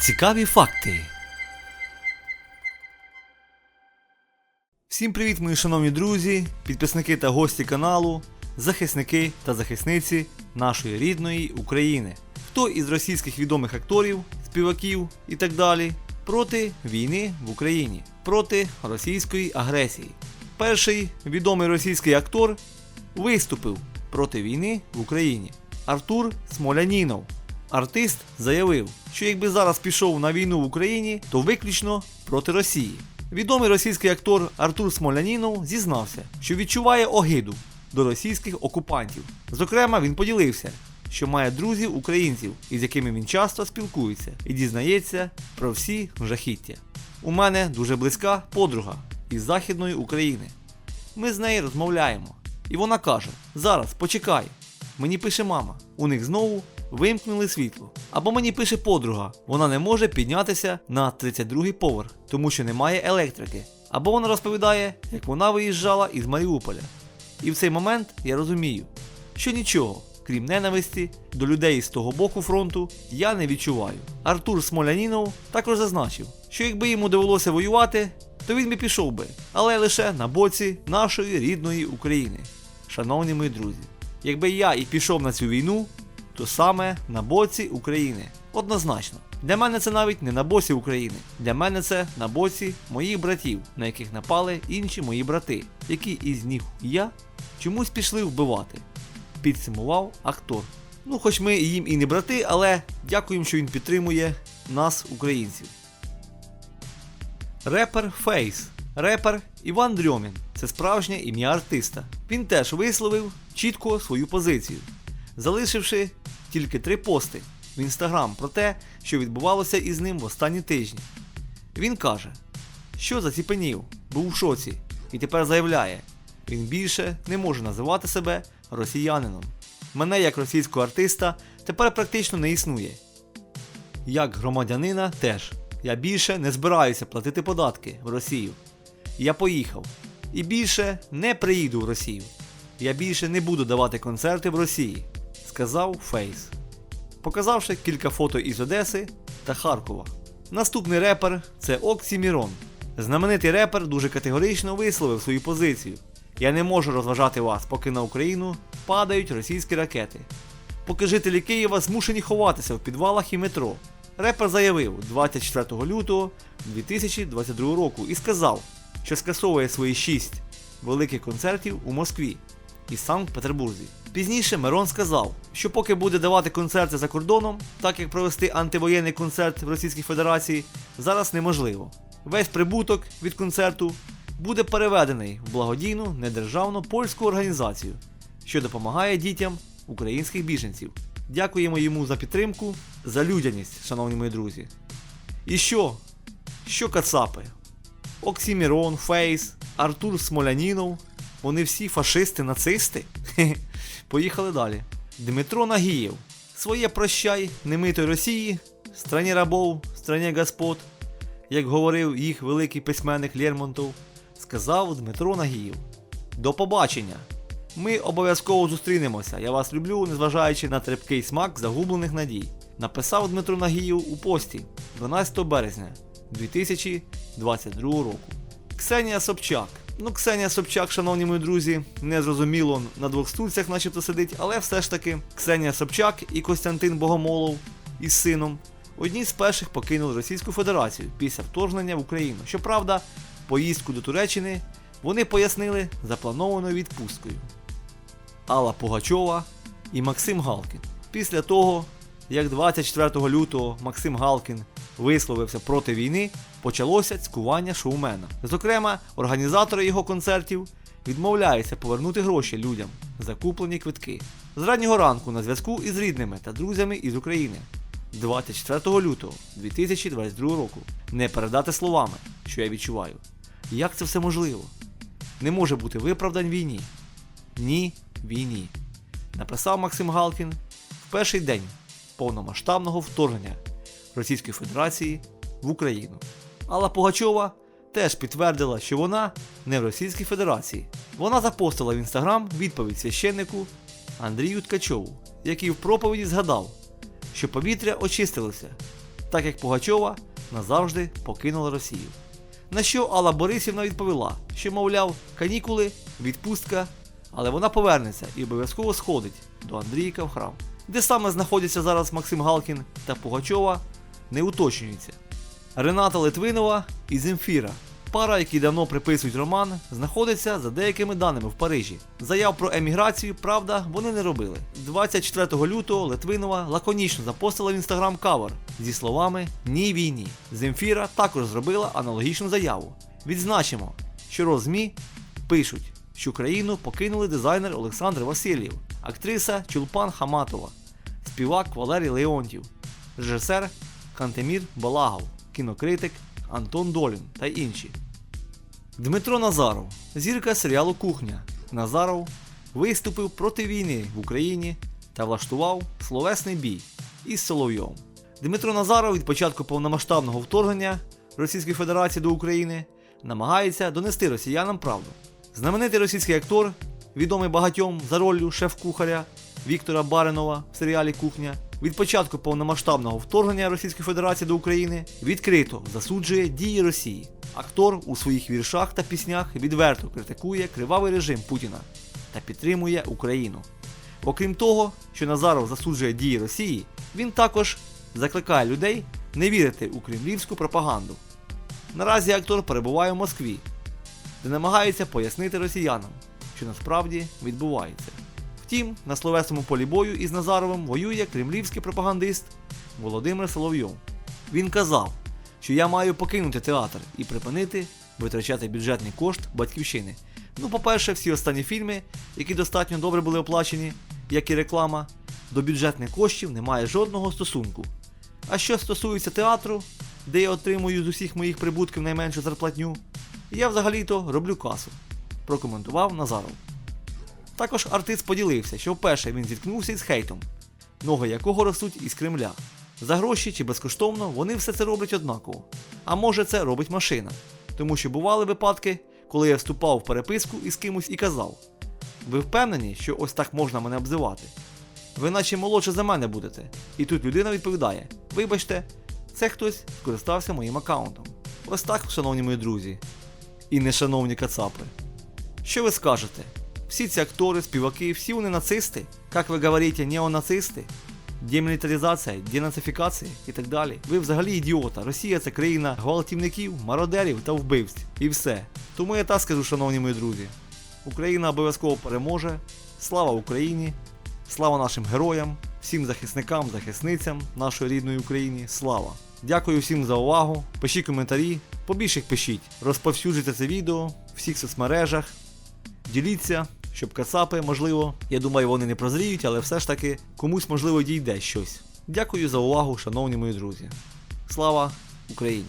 Цікаві факти. Всім привіт, мої шановні друзі, підписники та гості каналу, захисники та захисниці нашої рідної України. Хто із російських відомих акторів, співаків і так далі проти війни в Україні, проти російської агресії. Перший відомий російський актор виступив проти війни в Україні. Артур Смолянінов. Артист заявив, що якби зараз пішов на війну в Україні, то виключно проти Росії. Відомий російський актор Артур Смолянінов зізнався, що відчуває огиду до російських окупантів. Зокрема, він поділився, що має друзів українців, із якими він часто спілкується і дізнається про всі жахіття. У мене дуже близька подруга із Західної України. Ми з нею розмовляємо. І вона каже: Зараз почекай. Мені пише мама, у них знову вимкнули світло. Або мені пише подруга, вона не може піднятися на 32-й поверх, тому що немає електрики. Або вона розповідає, як вона виїжджала із Маріуполя. І в цей момент я розумію, що нічого, крім ненависті до людей з того боку фронту, я не відчуваю. Артур Смолянінов також зазначив, що якби йому довелося воювати, то він би пішов би, але лише на боці нашої рідної України. Шановні мої друзі, якби я і пішов на цю війну, то саме на боці України. Однозначно. Для мене це навіть не на боці України. Для мене це на боці моїх братів, на яких напали інші мої брати, які із них я чомусь пішли вбивати. Підсумував актор. Ну, хоч ми їм і не брати, але дякуємо, що він підтримує нас, українців. Репер Фейс. Репер Іван Дрьомін. Це справжнє ім'я артиста. Він теж висловив чітко свою позицію, залишивши тільки три пости в інстаграм про те, що відбувалося із ним в останні тижні. Він каже, що заціпенів, був в шоці, і тепер заявляє, він більше не може називати себе росіянином. Мене як російського артиста тепер практично не існує. Як громадянина теж. Я більше не збираюся платити податки в Росію. Я поїхав. І більше не приїду в Росію. Я більше не буду давати концерти в Росії, сказав Фейс. Показавши кілька фото із Одеси та Харкова. Наступний репер це Оксімірон. Знаменитий репер дуже категорично висловив свою позицію. Я не можу розважати вас, поки на Україну падають російські ракети. Поки жителі Києва змушені ховатися в підвалах і метро. Репер заявив 24 лютого 2022 року і сказав, що скасовує свої 6 великих концертів у Москві і Санкт-Петербурзі. Пізніше Мирон сказав, що поки буде давати концерти за кордоном, так як провести антивоєнний концерт в Російській Федерації, зараз неможливо. Весь прибуток від концерту буде переведений в благодійну недержавну польську організацію, що допомагає дітям українських біженців. Дякуємо йому за підтримку, за людяність, шановні мої друзі. І що? Що кацапи? Оксімірон, Фейс, Артур Смолянінов. Вони всі фашисти, нацисти? Поїхали далі. Дмитро Нагієв. Своє прощай немитої Росії, страні рабов, страні господ, як говорив їх великий письменник Лермонтов, сказав Дмитро Нагієв. До побачення! Ми обов'язково зустрінемося. Я вас люблю, незважаючи на трепкий смак загублених надій. Написав Дмитро Нагіїв у пості 12 березня 2022 року. Ксенія Собчак. Ну, Ксенія Собчак, шановні мої друзі, незрозуміло на двох стульцях начебто сидить, але все ж таки Ксенія Собчак і Костянтин Богомолов із сином одні з перших покинули Російську Федерацію після вторгнення в Україну. Щоправда, поїздку до Туреччини вони пояснили запланованою відпусткою. Алла Пугачова і Максим Галкін. Після того, як 24 лютого Максим Галкін висловився проти війни, почалося цькування шоумена. Зокрема, організатори його концертів відмовляються повернути гроші людям за куплені квитки. З раннього ранку на зв'язку із рідними та друзями із України. 24 лютого 2022 року. Не передати словами, що я відчуваю. Як це все можливо? Не може бути виправдань війні. Ні війні. Написав Максим Галкін в перший день повномасштабного вторгнення Російської Федерації в Україну. Алла Пугачова теж підтвердила, що вона не в Російській Федерації. Вона запостила в інстаграм відповідь священнику Андрію Ткачову, який в проповіді згадав, що повітря очистилося так як Пугачова назавжди покинула Росію. На що Алла Борисівна відповіла, що, мовляв, канікули, відпустка, але вона повернеться і обов'язково сходить до Андрійка в храм. Де саме знаходяться зараз Максим Галкін та Пугачова, не уточнюється. Рената Литвинова і Земфіра. Пара, які давно приписують роман, знаходиться за деякими даними в Парижі. Заяв про еміграцію, правда, вони не робили. 24 лютого Литвинова лаконічно запостила в інстаграм кавер зі словами Ні війні. Земфіра також зробила аналогічну заяву. Відзначимо, що розмі пишуть, що країну покинули дизайнер Олександр Васильєв, актриса Чулпан Хаматова, співак Валерій Леонтів, режисер Кантемір Балагов, кінокритик Антон Долін та інші. Дмитро Назаров, зірка серіалу Кухня. Назаров виступив проти війни в Україні та влаштував словесний бій із Соловйом. Дмитро Назаров від початку повномасштабного вторгнення Російської Федерації до України намагається донести росіянам правду. Знаменитий російський актор, відомий багатьом за роллю шеф-кухаря Віктора Баринова в серіалі Кухня, від початку повномасштабного вторгнення Російської Федерації до України відкрито засуджує дії Росії. Актор у своїх віршах та піснях відверто критикує кривавий режим Путіна та підтримує Україну. Окрім того, що Назаров засуджує дії Росії, він також закликає людей не вірити у кремлівську пропаганду. Наразі актор перебуває в Москві, де намагається пояснити росіянам, що насправді відбувається. Втім, на словесному полі бою із Назаровим воює кремлівський пропагандист Володимир Соловйов. Він казав, що я маю покинути театр і припинити витрачати бюджетний кошт батьківщини. Ну, по-перше, всі останні фільми, які достатньо добре були оплачені, як і реклама, до бюджетних коштів немає жодного стосунку. А що стосується театру, де я отримую з усіх моїх прибутків найменшу зарплатню, я взагалі-то роблю касу, прокоментував Назаров. Також артист поділився, що вперше він зіткнувся із хейтом, ноги якого ростуть із Кремля. За гроші чи безкоштовно вони все це роблять однаково. А може це робить машина. Тому що бували випадки, коли я вступав в переписку із кимось і казав: Ви впевнені, що ось так можна мене обзивати? Ви наче молодше за мене будете. І тут людина відповідає: Вибачте, це хтось скористався моїм аккаунтом. Ось так, шановні мої друзі. І не шановні кацапи. Що ви скажете? Всі ці актори, співаки, всі вони нацисти? Як ви говорите, неонацисти? Демілітаризація, денацифікація і так далі. Ви взагалі ідіота. Росія це країна гвалтівників, мародерів та вбивць. І все. Тому я так скажу, шановні мої друзі. Україна обов'язково переможе. Слава Україні! Слава нашим героям, всім захисникам, захисницям нашої рідної України. Слава! Дякую всім за увагу. Пишіть коментарі, побільше їх пишіть. Розповсюджуйте це відео в всіх соцмережах. Діліться, щоб кацапи, можливо, я думаю, вони не прозріють, але все ж таки комусь можливо дійде щось. Дякую за увагу, шановні мої друзі. Слава Україні!